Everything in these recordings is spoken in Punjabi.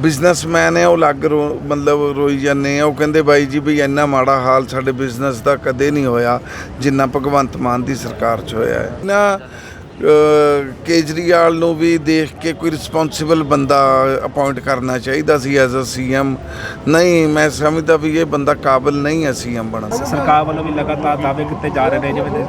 ਬਿਜ਼ਨਸਮੈਨ ਹੈ, ਉਹ ਲੱਗ ਰੋ, ਮਤਲਬ ਰੋਈ ਜਾਂਦੇ ਆ। ਉਹ ਕਹਿੰਦੇ ਬਾਈ ਜੀ ਵੀ ਇੰਨਾ ਮਾੜਾ ਹਾਲ ਸਾਡੇ ਬਿਜ਼ਨਸ ਦਾ ਕਦੇ ਨਹੀਂ ਹੋਇਆ, ਜਿੰਨਾ ਭਗਵੰਤ ਮਾਨ ਦੀ ਸਰਕਾਰ 'ਚ ਹੋਇਆ ਹੈ। ਨਾ ਕੇਜਰੀਵਾਲ ਨੂੰ ਵੀ ਦੇਖ ਕੇ ਕੋਈ ਰਿਸਪੌਂਸਿਬਲ ਬੰਦਾ ਅਪਾਇੰਟ ਕਰਨਾ ਚਾਹੀਦਾ ਸੀ ਐਜ਼ ਅ ਸੀਐਮ ਨਹੀਂ ਮੈਂ ਸਮਝਦਾ ਵੀ ਇਹ ਬੰਦਾ ਕਾਬਿਲ ਨਹੀਂ ਹੈ ਸੀਐਮ ਬਣਨ ਦਾ ਸਰਕਾਰ ਵੱਲੋਂ ਵੀ ਲਗਾਤਾਰ ਦਾਅਵੇ ਕੀਤੇ ਜਾ ਰਹੇ ਨੇ ਜਿਵੇਂ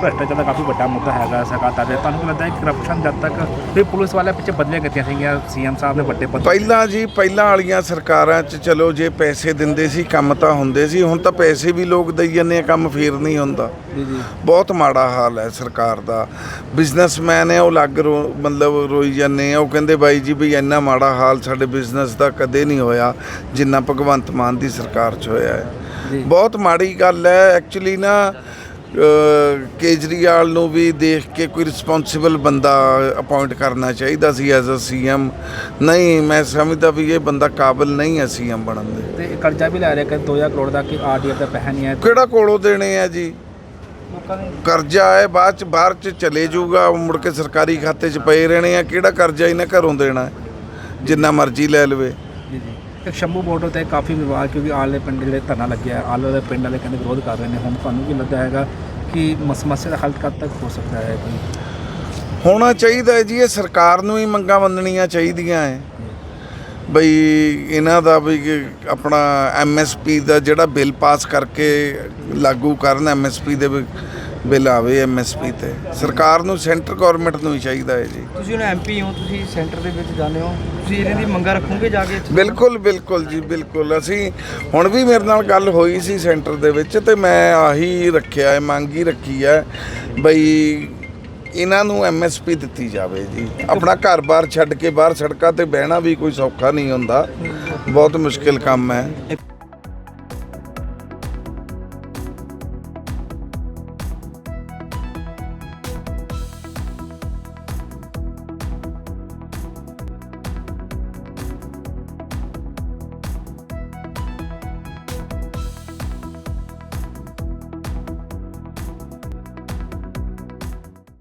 ਭ੍ਰਿਸ਼ਟਾਚਾਰ ਦਾ ਕਾਫੀ ਵੱਡਾ ਮੁੱਦਾ ਹੈਗਾ ਸਰਕਾਰ ਦਾ। ਤੁਹਾਨੂੰ ਕੀ ਲੱਗਦਾ ਹੈ ਕਰਪਸ਼ਨ ਜਦ ਤੱਕ ਵੀ ਪੁਲਿਸ ਵਾਲਿਆਂ ਪਿੱਛੇ ਬਦਲੀਆਂ ਕੀਤੀਆਂ ਸੀਗੀਆਂ ਸੀਐਮ ਸਾਹਿਬ ਨੇ ਵੱਡੇ ਪਦ ਪਹਿਲਾਂ ਜੀ ਪਹਿਲਾਂ ਵਾਲੀਆਂ ਸਰਕਾਰਾਂ 'ਚ ਚਲੋ ਜੇ ਪੈਸੇ ਦਿੰਦੇ ਸੀ ਕੰਮ ਤਾਂ ਹੁੰਦੇ ਸੀ ਹੁਣ ਤਾਂ ਪੈਸੇ ਵੀ ਲੋਕ ਦਈ ਜਾਂਦੇ ਆ ਕੰਮ ਫੇਰ ਨਹੀਂ ਹੁੰਦਾ। ਜੀ ਜੀ। ਬਹੁਤ ਮਾੜਾ ਹਾਲ ਹੈ ਸਰਕਾਰ ਦਾ। ਬਿਜ਼ਨਸਮੈਨ ਹੈ ਉਹ ਲੱਗ ਰੋ ਮਤਲਬ ਰੋਈ ਜਾਂਦੇ ਆ। ਉਹ ਕਹਿੰਦੇ ਬਾਈ ਜੀ ਵੀ ਇੰਨਾ ਮਾੜਾ ਹਾਲ ਸਾਡੇ ਬਿਜ਼ਨਸ ਦਾ ਕਦੇ ਨਹੀਂ ਹੋਇਆ ਜਿੰਨਾ ਭਗਵੰਤ ਮਾਨ ਦੀ ਸਰਕਾਰ 'ਚ ਹੋਇਆ ਹੈ। ਬਹੁਤ ਮਾੜੀ ਗੱਲ ਹੈ। ਐਕਚੁਅਲੀ ਨਾ ਅ, ਕੇਜਰੀਵਾਲ ਨੂੰ ਵੀ ਦੇਖ ਕੇ ਕੋਈ ਰਿਸਪੌਂਸਿਬਲ ਬੰਦਾ ਅਪਾਇੰਟ ਕਰਨਾ ਚਾਹੀਦਾ ਸੀ ਐਜ਼ ਅ ਸੀਐਮ ਨਹੀਂ ਮੈਂ ਸਮਝਦਾ ਵੀ ਇਹ ਬੰਦਾ ਕਾਬਿਲ ਨਹੀਂ ਹੈ ਸੀਐਮ ਬਣਨ ਦੇ। ਤੇ ਕਰਜ਼ਾ ਵੀ ਲੈ ਰਿਹਾ ਕਿ 2000 ਕਰੋੜ ਦਾ ਕਿ ਆਰਡੀਐਫ ਦਾ ਪੈਸਾ ਨਹੀਂ ਹੈ। ਕਿਹੜਾ ਕੋਲੋਂ ਦੇਣੇ ਆ ਜੀ? ਕਰਜ਼ਾ ਹੈ ਬਾਅਦ ਚ ਬਾਹਰ ਚ ਚਲੇ ਜਾਊਗਾ ਉਹ ਮੁੜ ਕੇ ਸਰਕਾਰੀ ਖਾਤੇ ਚ ਪਏ ਰਹਿਣੇ ਆ। ਕਿਹੜਾ ਕਰਜ਼ਾ ਇਹਨੇ ਘਰੋਂ ਦੇਣਾ ਹੈ? ਜਿੰਨਾ ਮਰਜ਼ੀ ਲੈ ਲਵੇ। ਜੀ ਜੀ। ਇੱਕ ਸ਼ੰਭੂ ਬਾਰਡਰ ਤੇ ਕਾਫੀ ਵਿਵਾਦ ਕਿਉਂਕਿ ਆਲੇ ਪਿੰਡ ਜਿਹੜੇ ਧਰਨਾ ਲੱਗਿਆ ਆਲੇ ਦੇ ਪਿੰਡ ਵਾਲੇ ਕਹਿੰਦੇ ਵਿਰੋਧ ਕਰ ਰਹੇ ਨੇ। ਹੁਣ ਤੁਹਾਨੂੰ ਕੀ ਲੱਗਦਾ ਹੈਗਾ ਕਿ ਮਸ- ਸਮੱਸਿਆ ਦਾ ਹੱਲ ਕਦ ਤੱਕ ਹੋ ਸਕਦਾ ਹੈ ਕੋਈ? ਹੋਣਾ ਚਾਹੀਦਾ ਹੈ ਜੀ ਇਹ ਸਰਕਾਰ ਨੂੰ ਹੀ ਮੰਗਾਂ ਮੰਨਣੀਆਂ ਚਾਹੀਦੀਆਂ ਹੈ। ਬਈ ਇਹਨਾਂ ਦਾ ਵੀ ਆਪਣਾ ਐਮਐਸਪੀ ਦਾ ਜਿਹੜਾ ਬਿੱਲ ਪਾਸ ਕਰਕੇ ਲਾਗੂ ਕਰਨ ਐਮਐਸਪੀ ਦੇ ਬਿੱਲ ਆਵੇ ਐਮਐਸਪੀ ਤੇ। ਸਰਕਾਰ ਨੂੰ ਸੈਂਟਰ ਗਵਰਨਮੈਂਟ ਨੂੰ ਹੀ ਚਾਹੀਦਾ ਹੈ ਜੀ। ਤੁਸੀਂ ਹੁਣ ਐਮਪੀ ਹੋ ਤੁਸੀਂ ਸੈਂਟਰ ਦੇ ਵਿੱਚ ਜਾਂਦੇ ਹੋ ਤੁਸੀਂ ਇਹਨਾਂ ਦੀ ਮੰਗਾਂ ਰੱਖੋਗੇ ਜਾ ਕੇ ਬਿਲਕੁਲ ਬਿਲਕੁਲ ਜੀ ਬਿਲਕੁਲ। ਅਸੀਂ ਹੁਣ ਵੀ ਮੇਰੇ ਨਾਲ ਗੱਲ ਹੋਈ ਸੀ ਸੈਂਟਰ ਦੇ ਵਿੱਚ ਤੇ ਮੈਂ ਆਹੀ ਰੱਖਿਆ ਹੈ ਮੰਗ ਹੀ ਰੱਖੀ ਹੈ ਬਈ ਇਹਨਾਂ ਨੂੰ ਐਮਐਸਪੀ ਦਿੱਤੀ ਜਾਵੇ ਜੀ। ਆਪਣਾ ਘਰ-ਬਾਰ ਛੱਡ ਕੇ ਬਾਹਰ ਸੜਕਾਂ ਤੇ ਬਹਿਣਾ ਵੀ ਕੋਈ ਸੌਖਾ ਨਹੀਂ ਹੁੰਦਾ। ਬਹੁਤ ਮੁਸ਼ਕਿਲ ਕੰਮ ਹੈ।